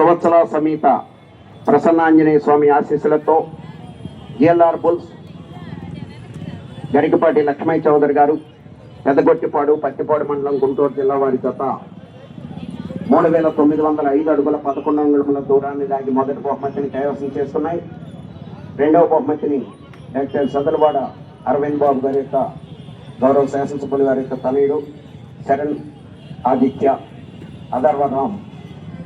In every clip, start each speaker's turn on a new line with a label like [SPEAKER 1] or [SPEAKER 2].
[SPEAKER 1] సంవత్సర సమేత ప్రసన్నాంజనేయ స్వామి ఆశీస్సులతో GLR bulls Garikapati Lakshmaiah Chowdary గారు పెద్దగొట్టిపాడు పత్తిపాడు మండలం గుంటూరు జిల్లా వారి జత మూడు వేల తొమ్మిది వందల ఐదు అడుగుల పదకొండు అంగుళముల దూరాన్ని దాగి మొదటి బహుమతిని కైవసం చేస్తున్నాయి. రెండవ బహుమతిని డాక్టర్ సదలవాడ అరవింద్ బాబు గారి యొక్క గౌరవ శాసనసభ్యులు గారి యొక్క తనయుడు శరణ్ ఆదిత్య అధర్వరామ్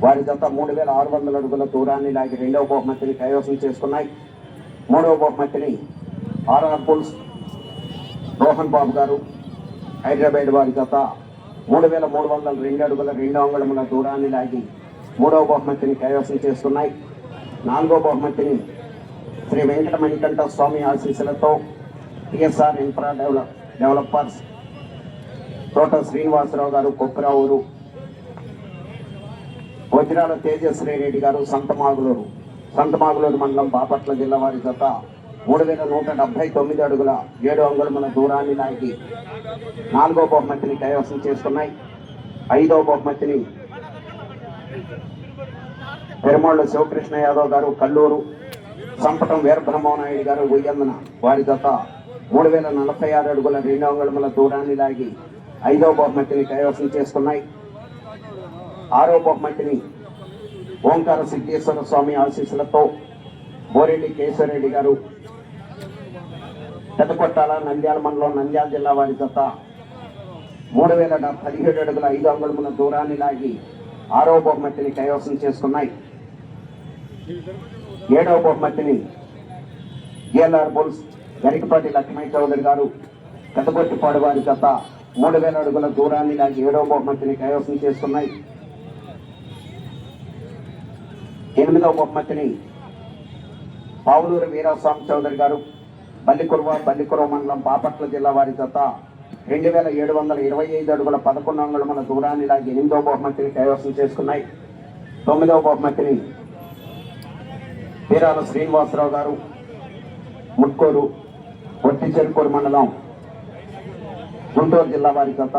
[SPEAKER 1] వారి జత మూడు వేల ఆరు వందల అడుగుల దూరాన్ని లాగి రెండవ బహుమతిని కైవసం చేసుకున్నాయి. మూడవ బహుమతిని ఆర్ఆర్ పుల్స్ రోహన్ బాబు గారు హైదరాబాద్ వారి జత మూడు వేల మూడు వందల రెండు అడుగుల రెండు అంగుళముల దూరాన్ని లాగి మూడవ బహుమతిని కైవసం చేస్తున్నాయి నాలుగో బహుమతిని శ్రీ వెంకట మణికంఠ స్వామి ఆశీస్సులతో టిఎస్ఆర్ ఇన్ఫ్రా డెవలప్ డెవలపర్స్ తోట శ్రీనివాసరావు గారు కొప్పురావురు వజ్రాల తేజశ్రీ రెడ్డి గారు సంతమాగులూరు సంతమాగులూరు మండలం బాపట్ల జిల్లా వారి జత మూడు వేల నూట డెబ్బై తొమ్మిది అడుగుల ఏడు అంగుళముల దూరాన్ని లాగి నాలుగో బహుమతిని కైవసం చేస్తున్నాయి ఐదో బహుమతిని పెరుమాళ్ళు శివకృష్ణ యాదవ్ గారు కల్లూరు సంపటం వీరబ్రహ్మనాయుడు గారు ఉయ్యందన వారి జత మూడు వేల నలభై ఆరు అడుగుల రెండు అంగుళముల దూరాన్ని లాగి ఐదో బహుమతిని కైవసం చేసుకున్నాయి. ఆరో బహుమతిని ఓంకార సిద్ధేశ్వర స్వామి ఆశీస్సులతో బోరెడ్డి కేశవరెడ్డి గారు పెద్దకొట్టాల నంద్యాల మండలం నంద్యాల జిల్లా వారి జత మూడు వేల పదిహేడు అడుగుల ఐదు అంగుళముల దూరాన్ని లాగి ఆరో బహుమతిని కైవసం చేసుకున్నాయి. ఏడవ బహుమతిని జిఎల్ఆర్ బుల్స్ గరికపాటి లక్ష్మీ చౌదరి గారు పెద్దగొట్టిపాడు వారి జత మూడు వేల అడుగుల దూరాన్ని లాగి ఏడవ బహుమతిని కైవసం చేసుకున్నాయి. ఎనిమిదవ బహుమతిని పావులూరు వీరాస్వామి చౌదరి గారు బల్లికురువ బల్లికురువ మండలం బాపట్ల జిల్లా వారి జత రెండు వేల ఏడు వందల ఇరవై ఐదు అడుగుల పదకొండు అంగుళముల దూరాన్ని లాగి ఎనిమిదవ బహుమతిని కైవసం చేసుకున్నాయి. తొమ్మిదవ బహుమతిని వీరాల శ్రీనివాసరావు గారు ముట్కూరు ఒట్టి చెరుకూరు మండలం గుంటూరు జిల్లా వారి జత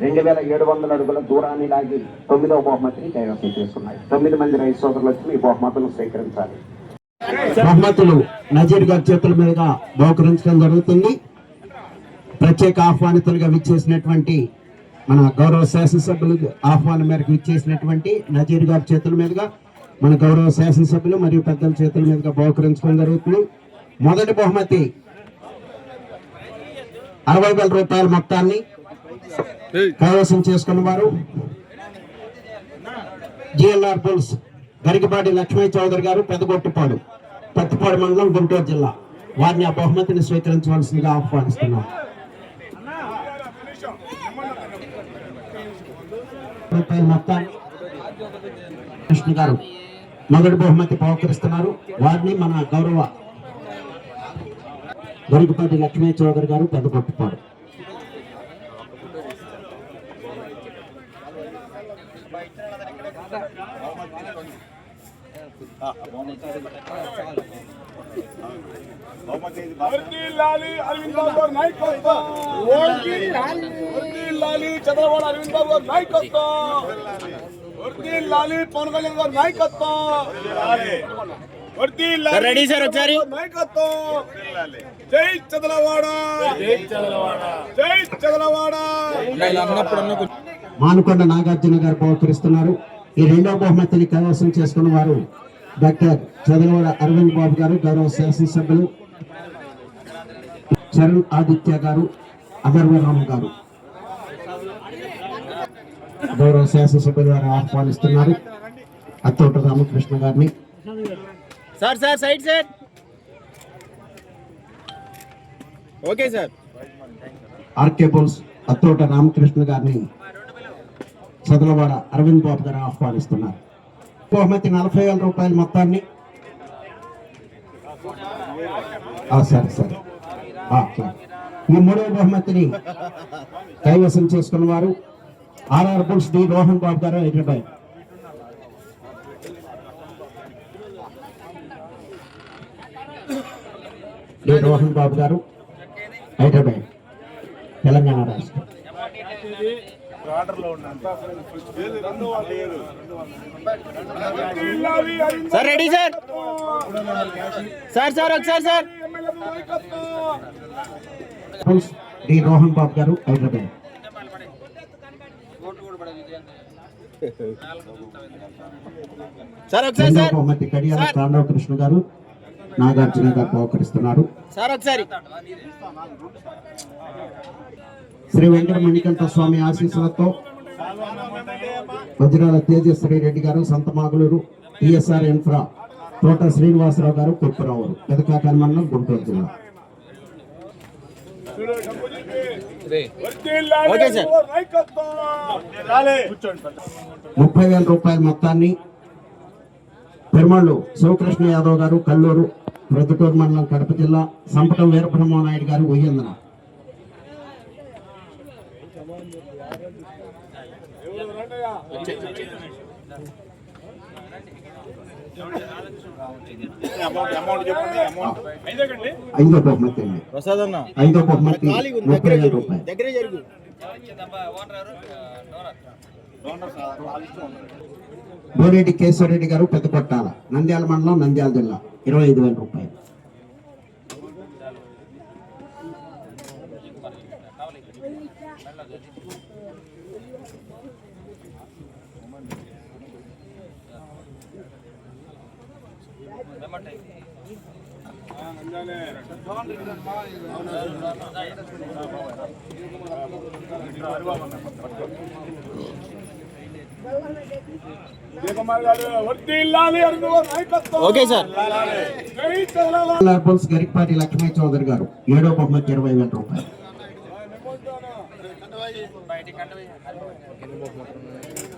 [SPEAKER 1] రెండు వేల ఏడు వందల అడుగుల దూరాన్ని లాగి తొమ్మిదవ బహుమతిని కైవసం చేసుకున్నాయి తొమ్మిది మంది రైతు సోదరులు వచ్చి ఈ బహుమతులు స్వీకరించాలి
[SPEAKER 2] బహుమతులు నజీర్ గారి చేతుల మీదుగా బహుకరించడం జరుగుతుంది. ప్రత్యేక ఆహ్వానితులుగా విచ్చేసినటువంటి మన గౌరవ శాసనసభ్యులు ఆహ్వానం మేరకు విచ్చేసినటువంటి నజీర్ గారి చేతుల మీదుగా మన గౌరవ శాసనసభ్యులు మరియు పెద్దల చేతుల మీదుగా బహుకరించడం జరుగుతుంది. మొదటి బహుమతి అరవై వేల రూపాయల మొత్తాన్ని కైవసం చేసుకున్న వారు జిఎల్ఆర్ పోల్స్ గరికపాటి లక్ష్మయ్య చౌదరి గారు పెదగొట్టిపాడు పత్తిపాడు మండలం గుంటూరు జిల్లా. వారిని ఆ బహుమతిని స్వీకరించవలసిందిగా ఆహ్వానిస్తున్నాం. కృష్ణ గారు మొదటి బహుమతి పవకరిస్తున్నారు. వారిని మన గౌరవ గరికపాటి లక్ష్మయ్య చౌదరి గారు పెదగొట్టిపాడు.
[SPEAKER 3] అరవింద్ బాబు గారి నాయకత్వం. వర్ధిల్లాలి చంద్రబాబు అరవింద్ బాబు గారి నాయకత్వం వర్ధిల్లాలి పవన్ కళ్యాణ్ గారి నాయకత్వం. వర్ధిల్లాలి
[SPEAKER 4] రెడీ సార్ ఒకసారి
[SPEAKER 3] నాయకత్వం జై చంద్రవాడ జై చంద్రవాడ
[SPEAKER 2] మానుకొండ నాగార్జున గారు బహుకరిస్తున్నారు ఈ రెండవ బహుమతిని కైవసం చేసుకున్న వారు డాక్టర్ చదలవాడ అరవింద్ బాబు గారు గౌరవ శాసనసభ్యులు చరణ్ ఆదిత్య గారు అగర్వరామ్ గారు. గౌరవ శాసనసభ్యులు వారు ఆహ్వానిస్తున్నారు. అత్తోట రామకృష్ణ గారిని.
[SPEAKER 4] Sir sir side sir. Okay sir.
[SPEAKER 2] RK బోల్స్ Attota Ramakrishna గారిని చదలవాడ అరవింద్ బాబు గారు ఆహ్వానిస్తున్నారు. బహుమతి నలభై వేల రూపాయల మొత్తాన్ని. సరే సరే. సరే. ఈ మూడవ బహుమతిని కైవసం చేసుకున్న వారు RR bulls D Rohan Babu garu Hyderabad. D Rohan Babu garu Hyderabad Telangana రాష్ట్రం.
[SPEAKER 4] Sir ready sir. Sir sir ఒకసారి sir.
[SPEAKER 1] D Rohan Babu garu Hyderabad.
[SPEAKER 4] Sir ఒకసారి సార్.
[SPEAKER 1] బహుమతి కడియాల తాండవ కృష్ణ గారు నాగార్జున గారు బహుకరిస్తున్నారు
[SPEAKER 4] సార్ ఒకసారి.
[SPEAKER 1] శ్రీ వెంకట మణికంఠ స్వామి ఆశీస్సులతో వజ్రాల తేజశ్వరి రెడ్డి గారు సంతమాగులూరు టిఎస్ఆర్ ఇన్ఫ్రా తోట శ్రీనివాసరావు గారు కొప్పురావు పెదకాకాని మండలం గుంటూరు జిల్లా. ముప్పై వేల రూపాయల మొత్తాన్ని పెరుమళ్ళు శివకృష్ణ యాదవ్ గారు కల్లూరు ప్రొద్దుటూరు మండలం కడప జిల్లా సంపటం వీరబ్రహ్మ నాయుడు గారు ఉయ్యందన. ఐదో బహుమతి అండి
[SPEAKER 4] ప్రసాద్ అన్న.
[SPEAKER 1] ఐదో బహుమతి
[SPEAKER 4] ఖాళీగా ఉంది
[SPEAKER 1] ముప్పై
[SPEAKER 4] దగ్గరే
[SPEAKER 1] వేల
[SPEAKER 4] జరుగు.
[SPEAKER 1] రూపాయలు.
[SPEAKER 4] దగ్గరే జరుగు.
[SPEAKER 1] బోరెడ్డి కేశవరెడ్డి గారు పెద్దకొట్టాల నంద్యాల మండలం నంద్యాల జిల్లా. ఇరవై ఐదు వేల రూపాయలు
[SPEAKER 3] జయకుమార్ గారు వర్ధిల్లాలి అరవింద్ నాయకత్వం
[SPEAKER 4] ఓకే సార్.
[SPEAKER 1] గరికపాటి లక్ష్మీ చౌదరి గారు. ఏడో బహుమతి ఇరవై వేల రూపాయలు.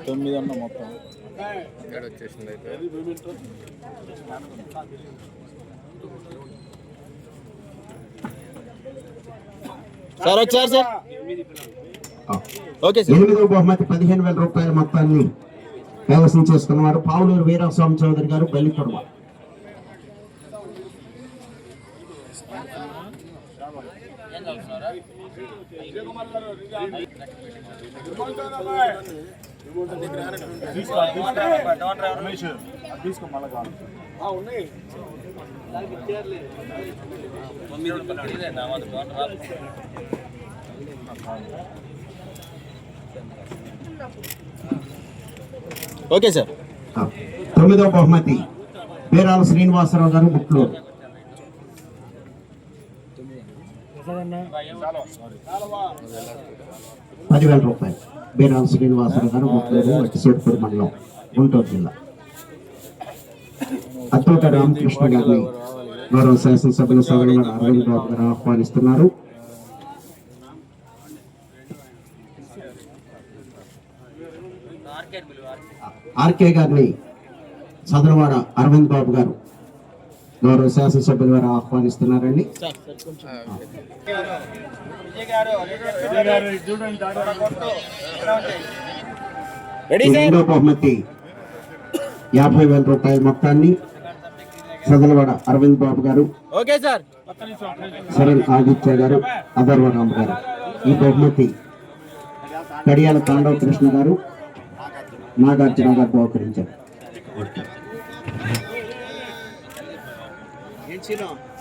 [SPEAKER 4] తొమ్మిది అన్న మొత్తం సార్ ఒకసారి సార్. Okay sir.
[SPEAKER 1] ఎనిమిదో బహుమతి పదిహేను వేల రూపాయల మొత్తాన్ని కైవసం చేసుకున్నవారు పావులూరు వీరస్వామి చౌదరి గారు బల్లికొడవ
[SPEAKER 3] ఉన్నాయి
[SPEAKER 4] ఓకే సార్.
[SPEAKER 1] ఆ, తొమ్మిదో బహుమతి వీరాల శ్రీనివాసరావు గారు ముట్లూరు పదివేల రూపాయలు. బీరాం శ్రీనివాసరావు గారు ముట్లూరు వట్టిసేపురం మండలం గుంటూరు జిల్లా. అత్తోట రామకృష్ణ గారిని గౌరవ శాసనసభ్యుల సభ్యులు అరవింద్ బాబు గారు ఆహ్వానిస్తున్నారు. ఆర్కే గారిని సదరవాడ అరవింద్ బాబు గారు గౌరవ శాసనసభ్యుల వారు ఆహ్వానిస్తున్నారండి. రెడీ బహుమతి యాభై వేల రూపాయల మొత్తాన్ని సదలవాడ అరవింద్ బాబు గారు
[SPEAKER 4] ఓకే సార్
[SPEAKER 1] శరణ్ ఆదిత్య గారు అధర్వరామ్ గారు. ఈ బహుమతి కడియాల తాండవ కృష్ణ గారు నాగార్జున గారు బహుకరించారు.
[SPEAKER 4] ఏం చిన్న